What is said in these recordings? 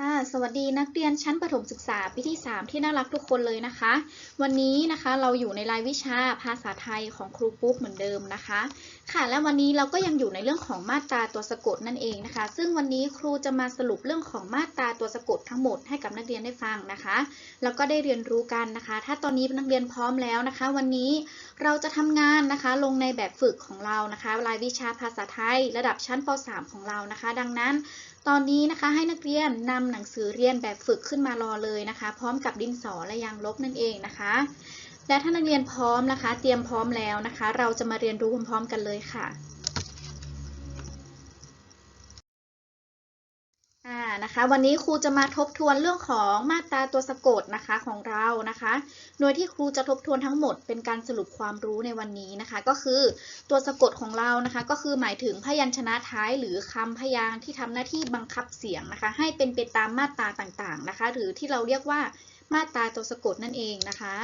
ค่ะสวัสดีนักเรียนชั้นประถมศึกษาปีที่ 3 ที่น่ารักทุกคนเลยนะคะ วันนี้นะคะเราอยู่ในรายวิชาภาษาไทยของครูปุ๊กเหมือนเดิมนะคะ ค่ะและวันนี้เราก็ยังอยู่ในเรื่องของมาตราตัวสะกดนั่นเองนะคะ ซึ่งวันนี้ครูจะมาสรุปเรื่องของมาตราตัวสะกดทั้งหมดให้กับนักเรียนได้ฟังนะคะ แล้วก็ได้เรียนรู้กันนะคะ ถ้าตอนนี้นักเรียนพร้อมแล้วนะคะ วันนี้เราจะทำงานนะคะลงในแบบฝึกของเรานะคะ รายวิชาภาษาไทย ระดับชั้นป .3 ของเรานะคะ ดังนั้นตอนนี้นะคะให้นักเรียนนำหนังสือเรียนแบบฝึกขึ้นมารอเลยนะคะ พร้อมกับดินสอและยางลบนั่นเองนะคะ และถ้านักเรียนพร้อมนะคะ เตรียมพร้อมแล้วนะคะ เราจะมาเรียนรู้พร้อมๆกันเลยค่ะ อ่านะคะวันนี้ครูจะมาทบทวนเรื่องของมาตราตัวสะกดนะคะของเรานะคะ โดยที่ครูจะทบทวนทั้งหมดเป็นการสรุปความรู้ในวันนี้นะคะ ก็คือตัวสะกดของเรานะคะ ก็คือหมายถึงพยัญชนะท้ายหรือคำพยางค์ที่ทำหน้าที่บังคับเสียงนะคะ ให้เป็นไปตามมาตราต่างๆนะคะ หรือที่เราเรียกว่ามาตราตัวสะกดนั่นเองนะคะ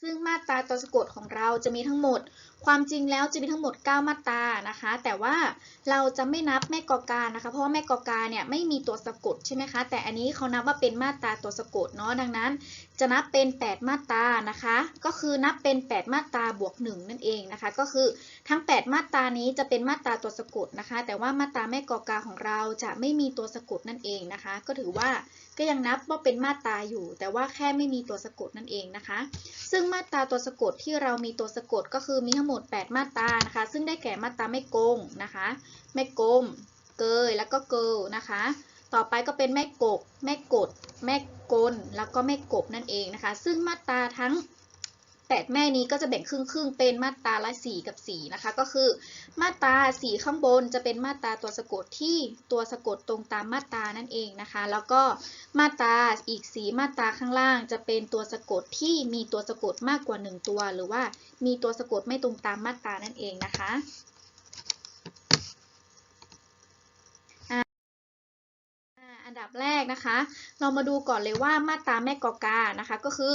ซึ่งมาตราตัวสะกดของเราจะมีทั้งหมดความจริงแล้วจะมีทั้งหมด 9 มาตรานะคะ แต่ว่าเราจะไม่นับแม่กอกานะคะ เพราะว่าแม่กอกาเนี่ยไม่มีตัวสะกดใช่ไหมคะ แต่อันนี้เขานับว่าเป็นมาตราตัวสะกดเนาะ ดังนั้น จะนับเป็น 8 มาตรานะคะ ก็คือนับเป็น 8 มาตราบวก 1 นั่นเองนะคะ ก็คือทั้ง 8 มาตรานี้จะเป็นมาตราตัวสะกดนะคะ แต่ว่ามาตราแม่กอกาของเราจะไม่มีตัวสะกดนั่นเองนะคะ ก็ถือว่าก็ยังนับว่าเป็นมาตราอยู่ แต่ว่าแค่ไม่มีตัวสะกดนั่นเองนะคะ ซึ่งมาตราตัวสะกดที่เรามีตัวสะกดก็คือมีทั้งหมด 8 มาตรานะคะ ซึ่งได้แก่มาตราไม่โกงนะคะแม่กลมเกยแล้วก็เกิลนะคะ ต่อไปก็เป็นแม่กบแม่กด แม่กลแล้วก็แม่กบนั่นเองนะคะ ซึ่งมาตราทั้ง 8 แม่นี้ก็จะแบ่งครึ่งครึ่งๆเป็นมาตราละ 4 กับ 4 นะคะ ก็คือมาตรา 4 ข้างบนจะเป็นมาตราตัวสะกดที่ตัวสะกดตรงตามมาตรานั่นเองนะคะ แล้วก็มาตราอีกสีมาตราข้างล่าง จะเป็นตัวสะกดที่มีตัวสะกดมากกว่า 1 ตัว หรือว่ามีตัวสะกดไม่ตรงตามมาตรานั่นเองนะคะอันดับแรกนะคะ เรามาดูก่อนเลยว่ามาตราแม่กอกานะคะ ก็คือ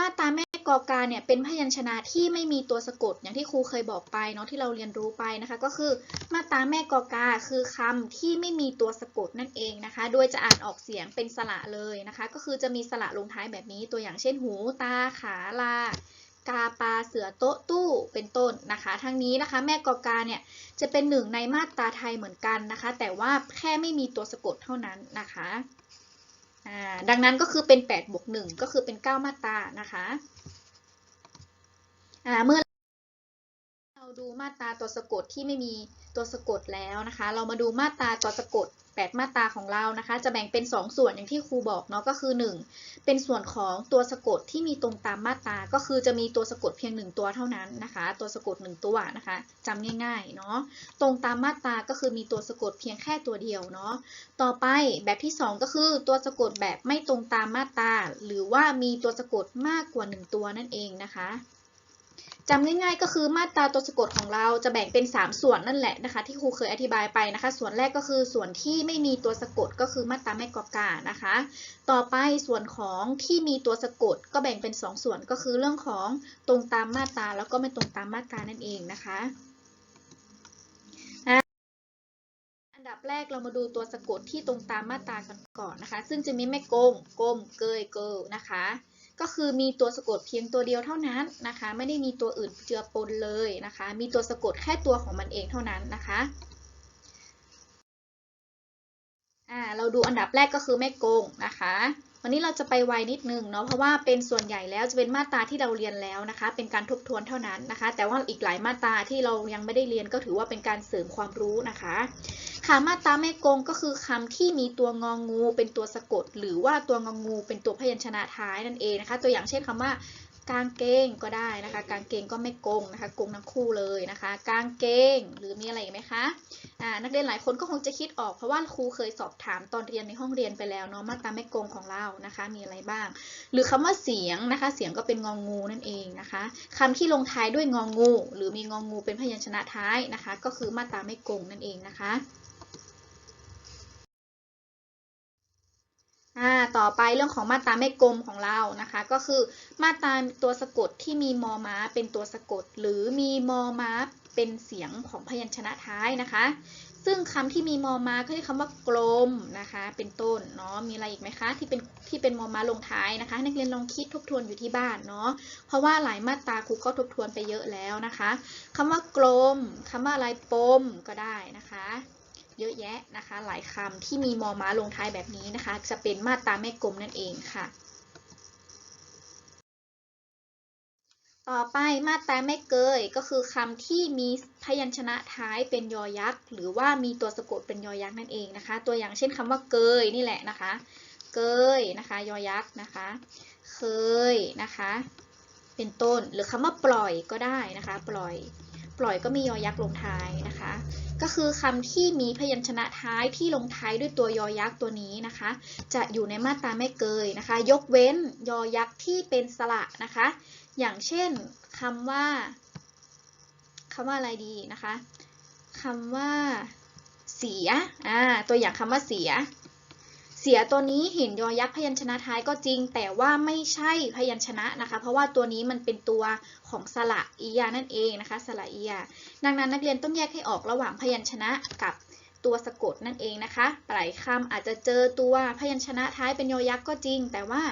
มาตราแม่ กอการเนี่ยเป็นพยัญชนะที่ไม่มีตัวสะกดอย่างที่ครูเคยบอกไปเนาะที่เราเรียนรู้ไปนะคะ ก็คือมาตราแม่กอกาคือคำที่ไม่มีตัวสะกดนั่นเองนะคะ โดยจะอ่านออกเสียงเป็นสระเลยนะคะ ก็คือจะมีสระลงท้ายแบบนี้ตัวอย่างเช่นหู ตาขาลากาปลาเสือโต๊ะตู้เป็นต้นนะคะ ทั้งนี้นะคะแม่กอกาเนี่ยจะเป็นหนึ่งในมาตราไทยเหมือนกันนะคะ แต่ว่าแค่ไม่มีตัวสะกดเท่านั้นนะคะดังนั้นก็คือเป็น8บวก1ก็คือเป็น 9 มาตรานะคะ เมื่อเราดูมาตราตัวสะกดที่ไม่มีตัวสะกดแล้วนะคะ เรามาดูมาตราตัวสะกด 8 มาตราของเรานะคะ จะแบ่งเป็น 2 ส่วนอย่างที่ครูบอกเนาะก็คือ 1 เป็นส่วนของตัวสะกดที่มีตรงตามมาตราก็คือจะมีตัวสะกดเพียง 1 ตัวเท่านั้นนะคะ ตัวสะกด 1 ตัวนะคะจำง่ายๆเนาะตรงตามมาตราก็คือมีตัวสะกดเพียงแค่ตัวเดียวเนาะต่อไปแบบที่ 2 ก็คือตัวสะกดแบบไม่ตรงตามมาตราหรือว่ามีตัวสะกดมากกว่า 1 ตัวนั่นเองนะคะ จำง่ายๆ ก็คือมาตราตัวสะกดของเราจะแบ่งเป็น 3 ส่วนนั่นแหละนะคะ ที่ครูเคยอธิบายไปนะคะ ส่วนแรกก็คือส่วนที่ไม่มีตัวสะกดก็คือมาตราแม่กอกานะคะ ต่อไปส่วนของที่มีตัวสะกดก็แบ่งเป็น 2 ส่วนก็คือเรื่องของตรงตามมาตราแล้วก็ไม่ตรงตามมาตรานั่นเองนะคะอันดับแรกเรามาดูตัวสะกดที่ตรงตามมาตรากันก่อนนะคะ ซึ่งจะมีแม่กงกลมเกยเกิลนะคะ ก็คือมีตัวสะกดเพียงตัวเดียวเท่านั้นนะคะ ไม่ได้มีตัวอื่นเจือปนเลยนะคะ มีตัวสะกดแค่ตัวของมันเองเท่านั้นนะคะอ่าเราดูอันดับแรกก็คือแม่กงนะคะ วันนี้เราจะไปไวนิดนึงเนาะเพราะว่าเป็นส่วนใหญ่แล้วจะเป็นมาตราที่เราเรียนแล้วนะคะ เป็นการทบทวนเท่านั้นนะคะ แต่ว่าอีกหลายมาตราที่เรายังไม่ได้เรียนก็ถือว่าเป็นการเสริมความรู้นะคะค่ะมาตราแม่กงก็คือคำที่มีตัวงองงูเป็นตัวสะกด หรือว่าตัวงองูเป็นตัวพยัญชนะท้ายนั่นเองนะคะ ตัวอย่างเช่นคำว่า กางเกงก็ได้นะคะ กางเกงก็ไม่กงนะคะกงทั้งคู่เลยนะคะ กางเกงหรือมีอะไรไหมคะอ่านักเรียนหลายคนก็คงจะคิดออกเพราะว่าครูเคยสอบถามตอนเรียนในห้องเรียนไปแล้วเนาะมาตราไม่กงของเรานะคะ มีอะไรบ้าง หรือคำว่าเสียงนะคะ เสียงก็เป็นงองงูนั่นเองนะคะคำที่ลงท้ายด้วยงองงู หรือมีงองูเป็นพยัญชนะท้ายนะคะ ก็คือมาตราไม่กงนั่นเองนะคะ อ่าต่อไปเรื่องของมาตราไม่กลมของเรานะคะ ก็คือมาตราตัวสะกดที่มีมอม้าเป็นตัวสะกด หรือมีมอม้าเป็นเสียงของพยัญชนะท้ายนะคะ ซึ่งคำที่มีมอมาก็เรียกคำว่ากลมนะคะ เป็นต้นเนาะมีอะไรอีกไหมคะที่เป็นที่เป็นมอมาลงท้ายนะคะ นักเรียนลองคิดทบทวนอยู่ที่บ้านเนาะเพราะว่าหลายมาตราครูก็ทบทวนไปเยอะแล้วนะคะคำว่ากลมคำว่าอะไรปมก็ได้นะคะ เยอะแยะนะคะ หลายคำที่มีมอม้าลงท้ายแบบนี้นะคะ จะเป็นมาตราแม่กลมนั่นเองค่ะ ต่อไปมาตราแม่เกยก็คือคำที่มีพยัญชนะท้ายเป็นยอยักษ์ หรือว่ามีตัวสะกดเป็นยอยักษ์นั่นเองนะคะ ตัวอย่างเช่นคำว่าเกยนี่แหละนะคะ เกยนะคะยอยักษ์นะคะ เคยนะคะ เป็นต้นหรือคำว่าปล่อยก็ได้นะคะ ปล่อย ปล่อยก็มียอยักษ์ลงท้ายนะคะ ก็คือคำที่มีพยัญชนะท้ายที่ลงท้ายด้วยตัวยอยักษ์ตัวนี้นะคะ จะอยู่ในมาตราไม่เกยนะคะ ยกเว้นยอยักษ์ที่เป็นสระนะคะ อย่างเช่นคำว่าคำว่าอะไรดีนะคะคำว่า เสียอ่าตัวอย่างคำว่าเสีย เสียตัวนี้เห็นยอยักษ์พยัญชนะท้ายก็จริง แต่ว่าไม่ใช่พยัญชนะนะคะ เพราะว่าตัวนี้มันเป็นตัวของสระอียานั่นเองนะคะสระอียาดังนั้นนักเรียนต้องแยกให้ออกระหว่างพยัญชนะกับตัวสะกดนั่นเองนะคะหลายคำอาจจะเจอตัวพยัญชนะท้ายเป็นยอยักษ์ก็จริง แต่ว่า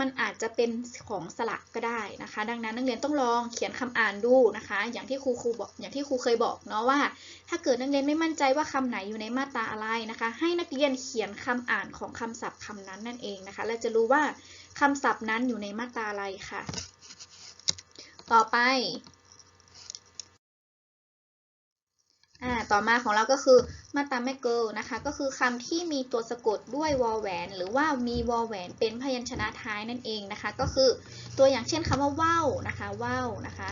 มันอาจจะเป็นของสระก็ได้นะคะ ดังนั้นนักเรียนต้องลองเขียนคำอ่านดูนะคะ อย่างที่ครูครูบอกอย่างที่ครูเคยบอกเนาะว่า ถ้าเกิดนักเรียนไม่มั่นใจว่าคำไหนอยู่ในมาตราอะไรนะคะ ให้นักเรียนเขียนคำอ่านของคำศัพท์คำนั้นนั่นเองนะคะ และจะรู้ว่าคำศัพท์นั้นอยู่ในมาตราอะไรค่ะ ต่อไป อ่าต่อมาของเราก็คือมาตราแม่เกิลนะคะ ก็คือคำที่มีตัวสะกดด้วยวอลแหวน หรือว่ามีวอลแหวนเป็นพยัญชนะท้ายนั่นเองนะคะ ก็คือตัวอย่างเช่นคำว่าว่าวนะคะว่าวนะคะ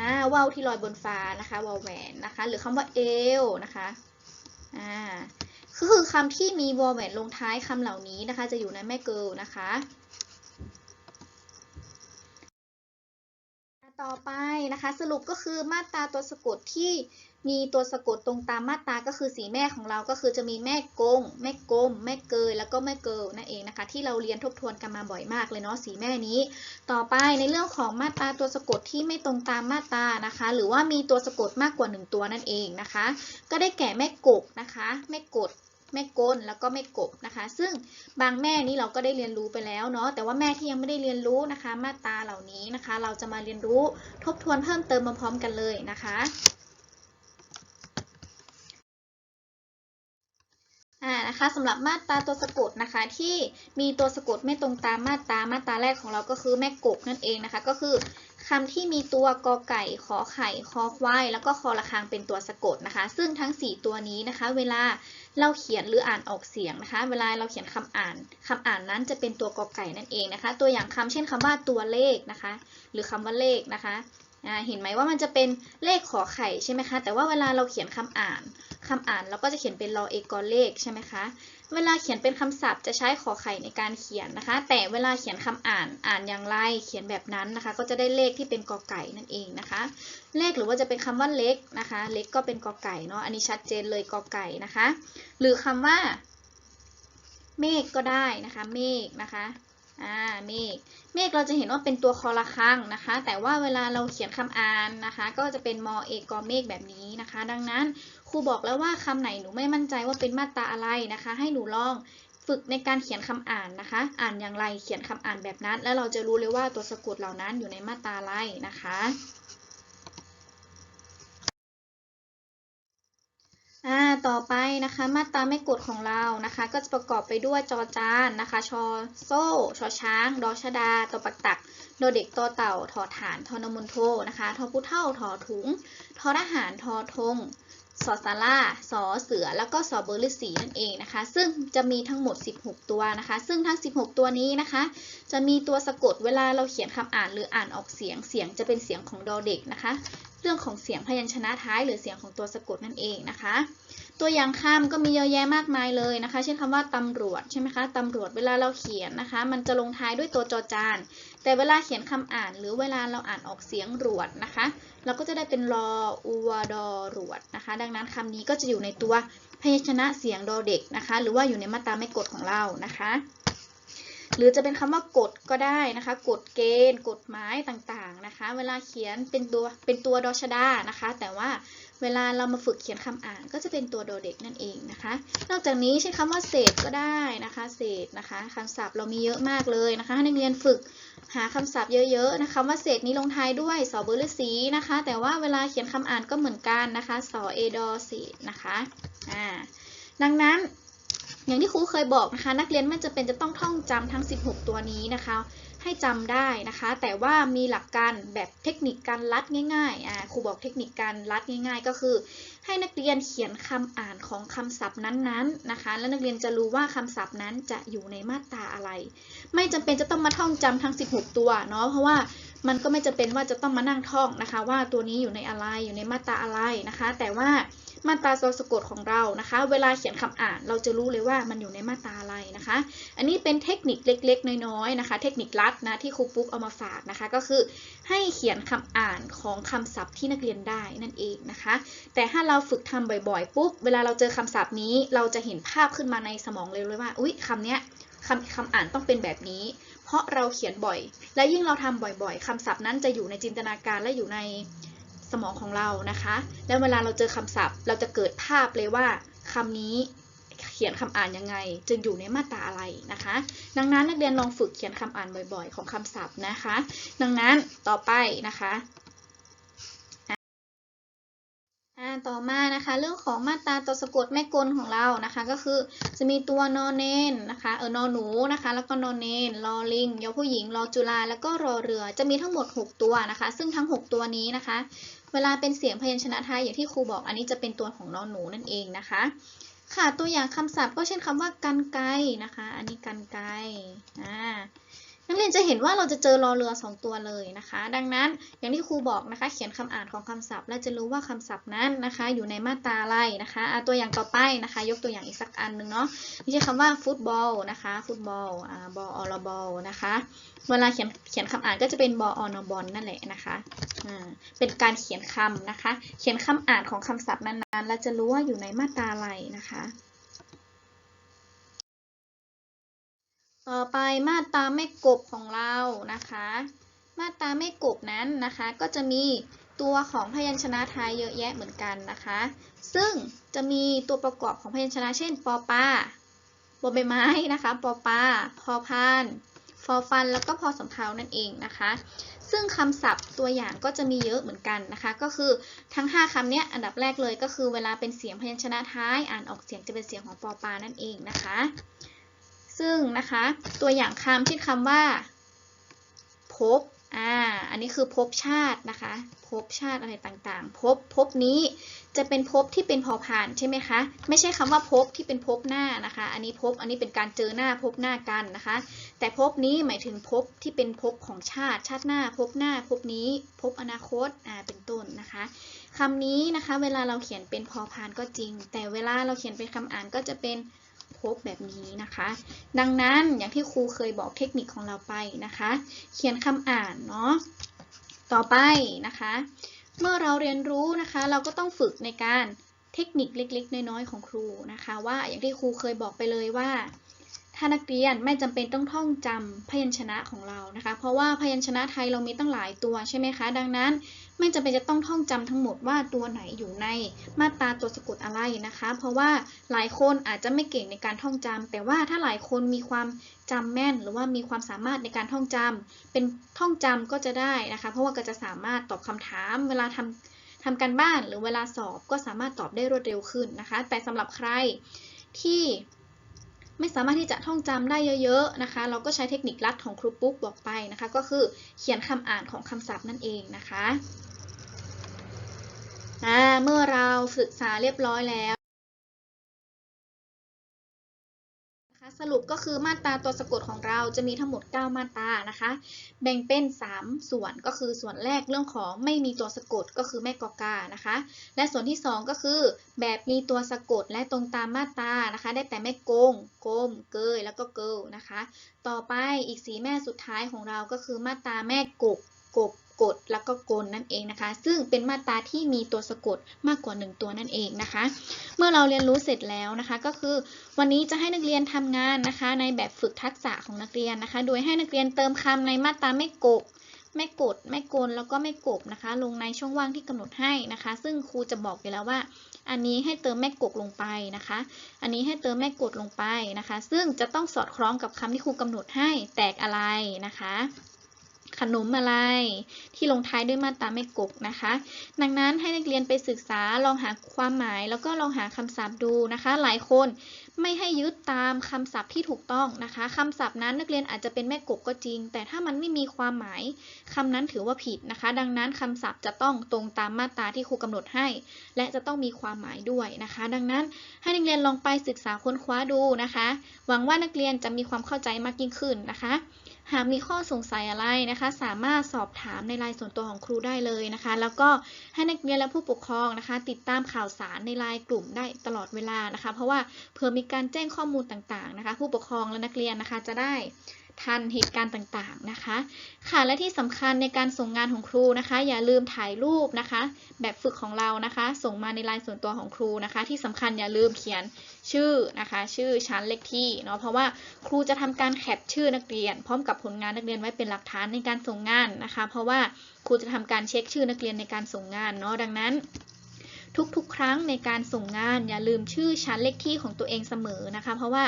อ่าว่าวที่ลอยบนฟ้านะคะวอลแหวนนะคะ หรือคำว่าเอลนะคะอ่าคือคำที่มีวอลแหวนลงท้ายคำเหล่านี้นะคะ จะอยู่ในแม่เกิลนะคะต่อไปนะคะสรุปก็คือมาตราตัวสะกดที่ มีตัวสะกดตรงตามมาตราก็คือสีแม่ของเราก็คือจะมีแม่กง แม่กลม แม่เกย แล้วก็แม่เกิลนั่นเองนะคะ ที่เราเรียนทบทวนกันมาบ่อยมากเลยเนาะสีแม่นี้ ต่อไปในเรื่องของมาตราตัวสะกดที่ไม่ตรงตามมาตรานะคะ หรือว่ามีตัวสะกดมากกว่า 1 ตัวนั่นเองนะคะ ก็ได้แก่แม่กบนะคะ แม่กดแม่กลแล้วก็แม่กบนะคะ ซึ่งบางแม่นี้เราก็ได้เรียนรู้ไปแล้วเนาะแต่ว่าแม่ที่ยังไม่ได้เรียนรู้นะคะ มาตราเหล่านี้นะคะ เราจะมาเรียนรู้ทบทวนเพิ่มเติมมาพร้อมกันเลยนะคะอ่า นะคะสำหรับมาตราตัวสะกดนะคะที่มีตัวสะกดไม่ตรงตามมาตรามาตราแรกของเราก็คือแม่กบนั่นเองนะคะ ก็คือคำที่มีตัวกอไก่ขอไข่คอควายแล้วก็คอระฆังเป็นตัวสะกดนะคะ ซึ่งทั้ง 4 ตัวนี้นะคะ เวลาเราเขียนหรืออ่านออกเสียงนะคะ เวลาเราเขียนคำอ่านคำอ่านนั้นจะเป็นตัวกอไก่นั่นเองนะคะ ตัวอย่างคำเช่นคำว่าตัวเลขนะคะ หรือคำว่าเลขนะคะ เห็นไหมว่ามันจะเป็นเลขขอไข่ใช่ไหมคะ แต่ว่าเวลาเราเขียนคำอ่านคำอ่านเราก็จะเขียนเป็นรอเอกอเลขใช่ไหมคะ เวลาเขียนเป็นคำศัพท์จะใช้ขอไข่ในการเขียนนะคะ แต่เวลาเขียนคำอ่านอ่านอย่างไร เขียนแบบนั้นนะคะ ก็จะได้เลขที่เป็นกอไก่นั่นเองนะคะ เลขหรือว่าจะเป็นคำว่าเล็กนะคะ เล็กก็เป็นกอไก่เนาะ อันนี้ชัดเจนเลยกอไก่นะคะ หรือคำว่า เมฆก็ได้นะคะ เมฆนะคะ อ่าเมฆเมฆเราจะเห็นว่าเป็นตัวคอระคังนะคะ แต่ว่าเวลาเราเขียนคำอ่านนะคะ ก็จะเป็นมอเอกอเมฆแบบนี้นะคะ ดังนั้นครูบอกแล้วว่าคำไหนหนูไม่มั่นใจว่าเป็นมาตราอะไรนะคะ ให้หนูลองฝึกในการเขียนคำอ่านนะคะ อ่านอย่างไรเขียนคำอ่านแบบนั้น แล้วเราจะรู้เลยว่าตัวสะกดเหล่านั้นอยู่ในมาตราอะไรนะคะ อ่าต่อไปนะคะมาตราไม่กดของเรานะคะ ก็จะประกอบไปด้วยจอจานนะคะชอโซ่ชอช้าง ดอชดาตอปักตักโดเด็กตอเต่าทอฐานทอนมุนโทนะคะทอผู้เท่าทอถุงทอทหารทอทงสอสาราสอเสือ แล้วก็สอเบอร์ลิสีนั่นเองนะคะ ซึ่งจะมีทั้งหมด 16 ตัวนะคะ ซึ่งทั้ง 16 ตัวนี้นะคะ จะมีตัวสะกดเวลาเราเขียนคำอ่านหรืออ่านออกเสียง เสียงจะเป็นเสียงของดอเด็กนะคะ รื่องของเสียงพยัญชนะท้าย หรือเสียงของตัวสะกดนั่นเองนะคะ ตัวอย่างคำก็มีเยอะแยะมากมายเลยนะคะ เช่นคำว่าตำรวจใช่ไหมคะตำรวจเวลาเราเขียนนะคะ มันจะลงท้ายด้วยตัวจอจาน แต่เวลาเขียนคำอ่าน หรือเวลาเราอ่านออกเสียงรวดนะคะ เราก็จะได้เป็นรออูวดอรวดนะคะ ดังนั้นคำนี้ก็จะอยู่ในตัวพยัญชนะเสียงดอเด็กนะคะ หรือว่าอยู่ในมาตราไม่กดของเรานะคะ หรือจะเป็นคำว่ากฎก็ได้นะคะ กฎเกณฑ์ กฎหมายต่างๆนะคะ เวลาเขียนเป็นตัวเป็นตัวดอชดานะคะ แต่ว่าเวลาเรามาฝึกเขียนคำอ่านก็จะเป็นตัวโดเด็กนั่นเองนะคะ นอกจากนี้ใช้คำว่าเศษก็ได้นะคะ เศษนะคะคำศัพท์เรามีเยอะมากเลยนะคะให้นักเรียนฝึกหาคำศัพท์เยอะๆนะคะว่าเศษนี้ลงท้ายด้วยสอเบอร์หรือสีนะคะ แต่ว่าเวลาเขียนคำอ่านก็เหมือนกันนะคะสอเอดอเศษนะคะอ่าดังนั้น อย่างที่ครูเคยบอกนะคะ นักเรียนไม่จำเป็นจะต้องท่องจำทั้ง 16 ตัวนี้นะคะ ให้จำได้นะคะ แต่ว่ามีหลักการแบบเทคนิคการลัดง่ายๆอ่าครูบอกเทคนิคการลัดง่าย ๆ ก็คือ ให้นักเรียนเขียนคำอ่านของคำศัพท์นั้นๆนะคะ แล้วนักเรียนจะรู้ว่าคำศัพท์นั้นจะอยู่ในมาตราอะไร ไม่จำเป็นจะต้องมาท่องจำทั้ง 16 ตัวเนาะเพราะว่า มันก็ไม่จำเป็นว่าจะต้องมานั่งท่องนะคะ ว่าตัวนี้อยู่ในอะไรอยู่ในมาตราอะไรนะคะ แต่ว่ามาตราตัวสะกดของเรานะคะ เวลาเขียนคำอ่านเราจะรู้เลยว่ามันอยู่ในมาตราอะไรนะคะ อันนี้เป็นเทคนิคเล็กๆ น้อยๆนะคะ เทคนิคลัดนะที่ครูปุ๊กเอามาฝากนะคะ ก็คือให้เขียนคำอ่านของคำศัพท์ที่นักเรียนได้นั่นเองนะคะ แต่ถ้าเราฝึกทำบ่อยๆปุ๊บเวลาเราเจอคำศัพท์นี้ เราจะเห็นภาพขึ้นมาในสมองเลยเลยว่าอุ๊ยคำเนี้ยคำคำอ่านต้องเป็นแบบนี้ เพราะเราเขียนบ่อย และยิ่งเราทำบ่อยๆคำศัพท์นั้นจะอยู่ในจินตนาการและอยู่ในสมองของเรานะคะ แล้วเวลาเราเจอคำศัพท์ เราจะเกิดภาพเลยว่าคำนี้เขียนคำอ่านยังไง จึงอยู่ในมาตราอะไรนะคะ ดังนั้นนักเรียนลองฝึกเขียนคำอ่านบ่อยๆ ของคำศัพท์นะคะ ดังนั้นต่อไปนะคะ ต่อมานะคะ เรื่องของมาตราตัวสะกดแม่กลของเรานะคะ ก็คือจะมีตัวนอเนนนะคะเออนอหนูนะคะ แล้วก็นอเนนลอลิงยอผู้หญิงรอจุฬาแล้วก็รอเรือจะมีทั้งหมด 6 ตัวนะคะ ซึ่งทั้ง 6 ตัวนี้นะคะ เวลาเป็นเสียงพยัญชนะไทยอย่างที่ครูบอกอันนี้จะเป็นตัวของนอหนูนั่นเองนะคะ ค่ะตัวอย่างคำศัพท์ก็เช่นคำว่ากันไกนะคะ อันนี้กันไกอ่า นักเรียนจะเห็นว่าเราจะเจอรอเรือ 2 ตัวเลยนะคะ ดังนั้นอย่างที่ครูบอกนะคะ เขียนคำอ่านของคำศัพท์ และจะรู้ว่าคำศัพท์นั้นนะคะ อยู่ในมาตราอะไรนะคะอ่าตัวอย่างต่อไปนะคะ ยกตัวอย่างอีกสักอันหนึ่งเนาะนี่ใช้คำว่าฟุตบอลนะคะฟุตบอลบอ่าบอลบอลนะคะ เวลาเขียนเขียนคำอ่านก็จะเป็นบอลอนบอลนั่นแหละนะคะเป็นการเขียนคำนะคะ เขียนคำอ่านของคำศัพท์นั้นๆ และจะรู้ว่าอยู่ในมาตราอะไรนะคะ ต่อไปมาตราแม่กบของเรานะคะ มาตราแม่กบนั้นนะคะก็จะมีตัวของพยัญชนะไทยเยอะแยะเหมือนกันนะคะ ซึ่งจะมีตัวประกอบของพยัญชนะเช่นปอปลาบอใบไม้นะคะปอปลาพอพานฟอฟัน แล้วก็พอสำเภานั่นเองนะคะ ซึ่งคำศัพท์ตัวอย่างก็จะมีเยอะเหมือนกันนะคะ ก็คือทั้ง 5คำเนี้ยอันดับแรกเลยก็คือเวลาเป็นเสียงพยัญชนะท้าย อ่านออกเสียงจะเป็นเสียงของปอปลานั่นเองนะคะ ซึ่งนะคะ ตัวอย่างคำเช่คำว่าพบอ่าอันนี้คือภพชาตินะคะภพชาติอะไรต่างๆพภพบนี้จะเป็นภพที่เป็นพอพานใช่ไหมคะ ไม่ใช่คำว่าภพที่เป็นภพหน้านะคะ อันนี้ภพอันนี้เป็นการเจอหน้าภพหน้ากันนะคะ แต่ภพนี้หมายถึงภพที่เป็นภพของชาติ ชาติหน้าภพหน้าภพนี้ภพอนาคตอ่าเป็นต้นนะคะคำนี้นะคะ เวลาเราเขียนเป็นพอพานก็จริง แต่เวลาเราเขียนเป็นคำอ่านก็จะเป็น พบแบบนี้นะคะ ดังนั้นอย่างที่ครูเคยบอกเทคนิคของเราไปนะคะ เขียนคำอ่านเนาะต่อไปนะคะ เมื่อเราเรียนรู้นะคะ เราก็ต้องฝึกในการเทคนิคเล็ก ๆ น้อยๆของครูนะคะ ว่าอย่างที่ครูเคยบอกไปเลยว่าถ้านักเรียนไม่จำเป็นต้องท่องจำพยัญชนะของเรานะคะ เพราะว่าพยัญชนะไทยเรามีตั้งหลายตัวใช่ไหมคะ ดังนั้น ไม่จำเป็นจะต้องท่องจำทั้งหมดว่าตัวไหนอยู่ในมาตราตัวสะกดอะไรนะคะ เพราะว่าหลายคนอาจจะไม่เก่งในการท่องจำแต่ว่าถ้าหลายคนมีความจำแม่น หรือว่ามีความสามารถในการท่องจำเป็นท่องจำก็จะได้นะคะ เพราะว่าก็จะสามารถตอบคำถามเวลาทำทำการบ้านหรือเวลาสอบก็สามารถตอบได้รวดเร็วขึ้นนะคะ แต่สำหรับใครที่ไม่สามารถที่จะท่องจำได้เยอะๆนะคะ เราก็ใช้เทคนิคลัดของครูปุ๊กบอกไปนะคะ ก็คือเขียนคำอ่านของคำศัพท์นั่นเองนะคะ อ่าเมื่อเราศึกษาเรียบร้อยแล้วนะคะสรุปก็คือมาตราตัวสะกดของเราจะมีทั้งหมด 9 มาตรานะคะ แบ่งเป็น 3 ส่วนก็คือส่วนแรกเรื่องของไม่มีตัวสะกดก็คือแม่กอกานะคะ และส่วนที่ 2 ก็คือแบบมีตัวสะกดและตรงตามมาตรานะคะ ได้แต่แม่โกงกลมเกยแล้วก็เกิลนะคะ ต่อไปอีกสีแม่สุดท้ายของเราก็คือมาตราแม่กบกบ กดแล้วก็กลนั่นเองนะคะ ซึ่งเป็นมาตราที่มีตัวสะกดมากกว่า 1 ตัวนั่นเองนะคะ เมื่อเราเรียนรู้เสร็จแล้วนะคะ ก็คือวันนี้จะให้นักเรียนทำงานนะคะ ในแบบฝึกทักษะของนักเรียนนะคะ โดยให้นักเรียนเติมคำในมาตราไม่กบไม่กดไม่กลแล้วก็ไม่กบนะคะ ลงในช่องว่างที่กำหนดให้นะคะ ซึ่งครูจะบอกอยู่แล้วว่า อันนี้ให้เติมแม่กกลงไปนะคะ อันนี้ให้เติมแม่กดลงไปนะคะ ซึ่งจะต้องสอดคล้องกับคำที่ครูกำหนดให้แตกอะไรนะคะ ขนมอะไร ที่ลงท้ายด้วยมาตราไม่กกนะคะ ดังนั้นให้นักเรียนไปศึกษาลองหาความหมาย แล้วก็ลองหาคำศัพท์ดูนะคะ หลายคนไม่ให้ยึดตามคำศัพท์ที่ถูกต้องนะคะคำศัพท์นั้นนักเรียนอาจจะเป็นแม่กกก็จริง แต่ถ้ามันไม่มีความหมายคำนั้นถือว่าผิดนะคะ ดังนั้นคำศัพท์จะต้องตรงตามมาตราที่ครูกำหนดให้ และจะต้องมีความหมายด้วยนะคะ ดังนั้นให้นักเรียนลองไปศึกษาค้นคว้าดูนะคะ หวังว่านักเรียนจะมีความเข้าใจมากยิ่งขึ้นนะคะ หากมีข้อสงสัยอะไรนะคะ สามารถสอบถามในไลน์ส่วนตัวของครูได้เลยนะคะ แล้วก็ให้นักเรียนและผู้ปกครองนะคะ ติดตามข่าวสารในไลน์กลุ่มได้ตลอดเวลานะคะ เพราะว่าเผื่อมีการแจ้งข้อมูลต่างๆนะคะ ผู้ปกครองและนักเรียนนะคะจะได้ ทันเหตุการณ์ต่างๆนะคะ ค่ะและที่สำคัญในการส่งงานของครูนะคะ อย่าลืมถ่ายรูปนะคะ แบบฝึกของเรานะคะ ส่งมาในไลน์ส่วนตัวของครูนะคะ ที่สำคัญอย่าลืมเขียนชื่อนะคะ ชื่อชั้นเลขที่เนาะเพราะว่าครูจะทำการแคปชื่อนักเรียน พร้อมกับผลงานนักเรียนไว้เป็นหลักฐานในการส่งงานนะคะ เพราะว่าครูจะทำการเช็คชื่อนักเรียนในการส่งงานเนาะดังนั้นทุกๆ ครั้งในการส่งงานอย่าลืมชื่อชั้นเลขที่ของตัวเองเสมอนะคะ เพราะว่า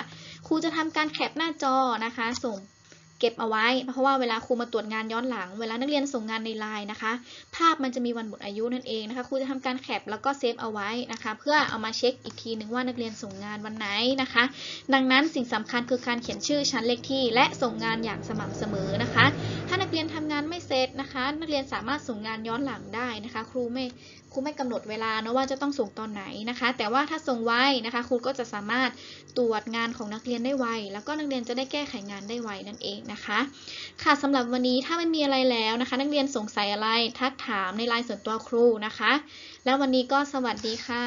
ครูจะทำการแคปหน้าจอนะคะ ส่ง เก็บเอาไว้ เพราะว่าเวลาครูมาตรวจงานย้อนหลัง เวลานักเรียนส่งงานในไลน์นะคะ ภาพมันจะมีวันหมดอายุนั่นเองนะคะ ครูจะทำการแคปแล้วก็เซฟเอาไว้นะคะ เพื่อเอามาเช็คอีกทีนึงว่านักเรียนส่งงานวันไหนนะคะ ดังนั้นสิ่งสำคัญคือการเขียนชื่อชั้นเลขที่ และส่งงานอย่างสม่ำเสมอนะคะ ถ้านักเรียนทำงานไม่เสร็จนะคะ นักเรียนสามารถส่งงานย้อนหลังได้นะคะ ครูไม่ รูไม่กำหนดเวลานะว่าจะต้องส่งตอนไหนนะคะ แต่ว่าถ้าส่งไวนะคะครูก็จะสามารถตรวจงานของนักเรียนได้ไว แล้วก็นักเรียนจะได้แก้ไขงานได้ไวนั่นเองนะคะ ค่ะสำหรับวันนี้ถ้าไม่มีอะไรแล้วนะคะ นักเรียนสงสัยอะไรทักถามในไลน์ส่วนตัวครูนะคะ แล้ววันนี้ก็สวัสดีค่ะ